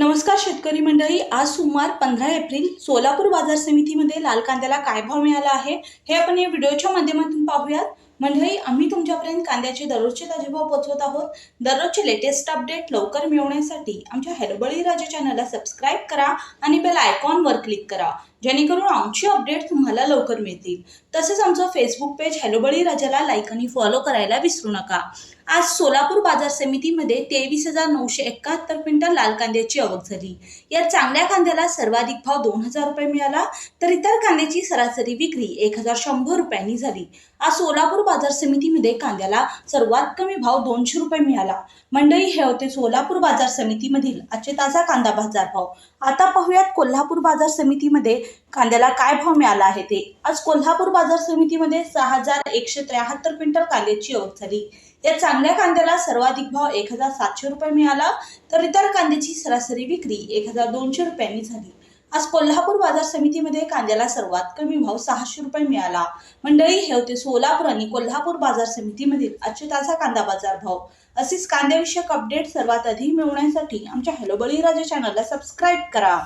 नमस्कार शेतकरी मंडळी आज सोमवार पंधरा एप्रिल सोलापूर बाजार समितीमध्ये लाल कांद्याला काय भाव मिळाला आहे हे आपण या व्हिडिओच्या माध्यमातून पाहूयात. मंडळी आम्ही तुमच्यापर्यंत कांद्याचे दररोजचे ताजे भाव पोहोचवत आहोत. दररोजचे लेटेस्ट अपडेट लवकर मिळवण्यासाठी आमच्या हरबळी राजा चॅनलला सबस्क्राईब करा आणि बेल आयकॉनवर क्लिक करा. जेणेकरून आमची अपडेट तुम्हाला लवकर मिळतील. तसेच आमचं फेसबुक पेज हॅलोबळी राजाला लाईक आणि फॉलो करायला विसरू नका. आज सोलापूर बाजार समितीमध्ये तेवीस हजार नऊशे एकाहत्तर क्विंटल लाल कांद्याची आवक झाली. या चांगल्या कांद्याला सर्वाधिक भाव दोन हजार रुपये मिळाला तर इतर कांद्याची सरासरी विक्री एक हजार शंभर रुपयांनी झाली. आज सोलापूर बाजार समितीमध्ये कांद्याला सर्वात कमी भाव दोनशे रुपये मिळाला. मंडळी हे होते सोलापूर बाजार समितीमधील आजचे ताजा कांदा बाजार भाव. आता पाहूयात कोल्हापूर बाजार समितीमध्ये कांद्याला काय भाव मिळाला आहे ते? आज कोल्हापूर बाजार समितीमध्ये सहा हजार एकशे त्र्याहत्तर क्विंटल कांद्याची आवक झाली. या चांगल्या कांद्याला सर्वाधिक भाव एक हजार सातशे रुपये मिळाला तर इतर कांद्याची सरासरी विक्री एक हजार दोनशे रुपयांनी झाली. आज कोल्हापूर बाजार समितीमध्ये कांद्याला सर्वात कमी भाव सहाशे रुपये मिळाला. मंडळी हे होते सोलापूर आणि कोल्हापूर बाजार समितीमधील आजचे ताजा कांदा बाजार भाव. असेच कांद्याविषयक अपडेट सर्वात आधी मिळवण्यासाठी आमच्या हॅलोबळी राजा चॅनलला सबस्क्राईब करा.